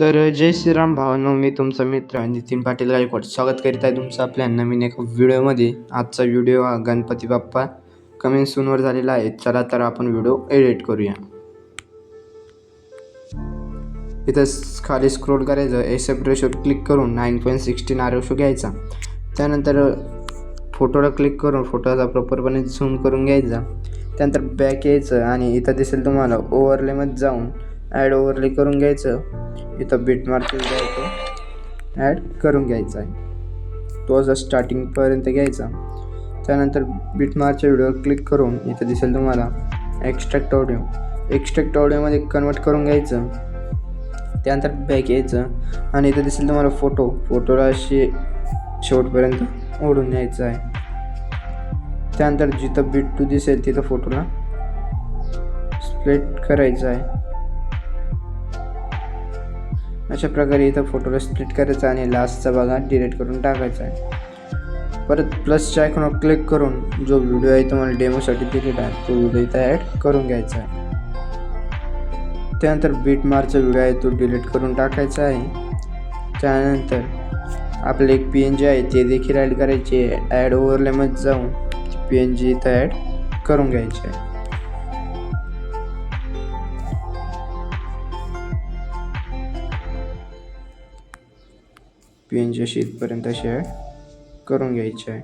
तर जय श्रीराम भावांनो मी तुमचा मित्र नितीन पाटील गायकवाड. स्वागत करीत आहे तुमचं आपल्या नवीन एका व्हिडिओमध्ये. आजचा व्हिडिओ हा गणपती बाप्पा कमेंट सूनवर झालेला आहे. चला तर आपण व्हिडिओ एडिट करूया. इथं खाली स्क्रोल करायचं. एसेप्ट रेशोवर क्लिक करून nine point sixteen AR ratio घ्यायचा. त्यानंतर फोटोला क्लिक करून फोटोचा प्रॉपरपणे झूम करून घ्यायचा. त्यानंतर बॅक यायचं आणि इथं दिसेल तुम्हाला ओव्हरलेमध्ये जाऊन ॲड ओव्हरले करून घ्यायचं. इथं बीट मार्केट जायचं ॲड करून घ्यायचा आहे. तो जर स्टार्टिंगपर्यंत घ्यायचा. त्यानंतर बीट मार्कच्या व्हिडिओवर क्लिक करून इथं दिसेल तुम्हाला एक्स्ट्रॅक्ट ऑडिओ एक्स्ट्रॅक्ट ऑडिओमध्ये कन्वर्ट करून घ्यायचं. त्यानंतर बॅक यायचं. आणि इथं दिसेल तुम्हाला फोटो फोटोला अशी शेवटपर्यंत ओढून न्यायचं आहे. त्यानंतर जिथं बीट टू दिसेल तिथं फोटोला स्प्लिट करायचं आहे. अशा प्रकारे इथं फोटोला स्प्लिट करायचा आणि लास्टचा भाग डिलीट करून टाकायचा आहे. परत प्लसच्या आयकॉनवर क्लिक करून जो व्हिडिओ आहे तुम्हाला डेमोसाठी दिलेला आहे तो व्हिडिओ इथं ॲड करून घ्यायचा आहे. त्यानंतर बीट मारचा व्हिडिओ आहे तो डिलीट करून टाकायचा आहे. त्यानंतर आपले एक पी एन जी आहे ते देखील ॲड करायचे ॲड ओव्हरलेमध्ये जाऊन पी एन जी इथं ॲड करून घ्यायचे आहे. पी एन जी इथपर्यंत अशी करून घ्यायची आहे.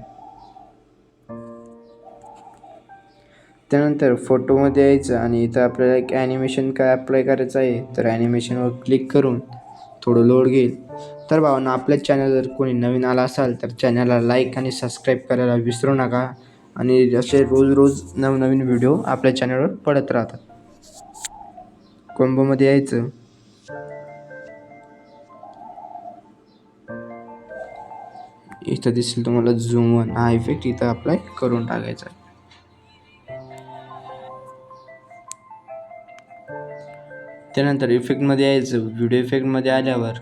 त्यानंतर फोटोमध्ये यायचं आणि इथं आपल्याला एक ॲनिमेशन काय अप्लाय करायचं आहे तर ॲनिमेशनवर क्लिक करून थोडं लोड घेईल. तर भावना आपल्या चॅनल जर कोणी नवीन आला असाल तर चॅनलला लाईक आणि सबस्क्राईब करायला विसरू नका आणि असे रोज रोज नवनवीन व्हिडिओ आपल्या चॅनलवर पडत राहतात. कोंबोमध्ये यायचं. इथं दिसेल तुम्हाला झूम वन हा इफेक्ट इथं अप्लाय करून टाकायचा आहे. त्यानंतर इफेक्टमध्ये यायचं. व्हिडिओ इफेक्टमध्ये आल्यावर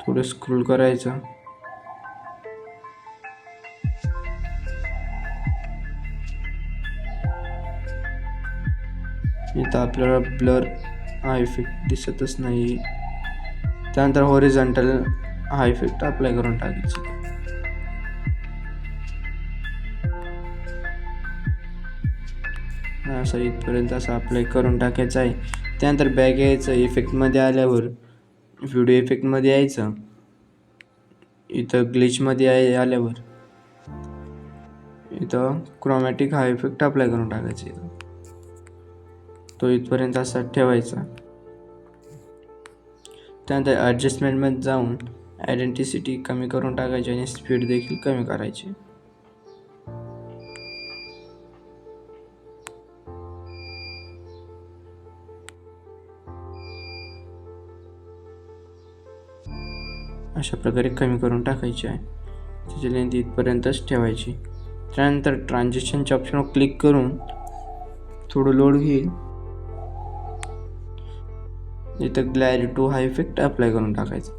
थोडं स्क्रोल करायचं. इथं आपल्याला ब्लर हा इफेक्ट दिसतच नाही. त्यानंतर हॉरिझॉन्टल हा इफेक्ट अप्लाय करून टाकायची. असं इथपर्यंत असं अप्लाय करून टाकायचं आहे. त्यानंतर बॅग यायचं इफेक्टमध्ये आल्यावर व्हिडिओ इफेक्टमध्ये यायचं. इथं ग्लिचमध्ये आहे आल्यावर इथं क्रोमॅटिक हा इफेक्ट अप्लाय करून टाकायचा. इथं तो इथपर्यंत असा ठेवायचा. त्यानंतर ॲडजस्टमेंटमध्ये जाऊन आयडेंटिसिटी कमी करून टाकायची आणि स्पीड देखील कमी करायची. अशा प्रकारे कमी करून टाकायची आहे. त्याची लेंथ इथपर्यंतच ठेवायची. त्यानंतर ट्रान्झॅक्शनच्या ऑप्शनवर क्लिक करून थोडं लोड घेईल. इथं ग्लॅरी टू हा इफेक्ट अप्लाय करून टाकायचा.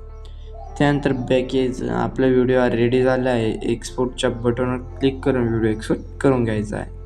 त्यानंतर बॅकेज आपला व्हिडिओ रेडी झाला आहे. एक्सपोर्टच्या बटनवर क्लिक करून व्हिडिओ एक्सपोर्ट करून घ्यायचा आहे.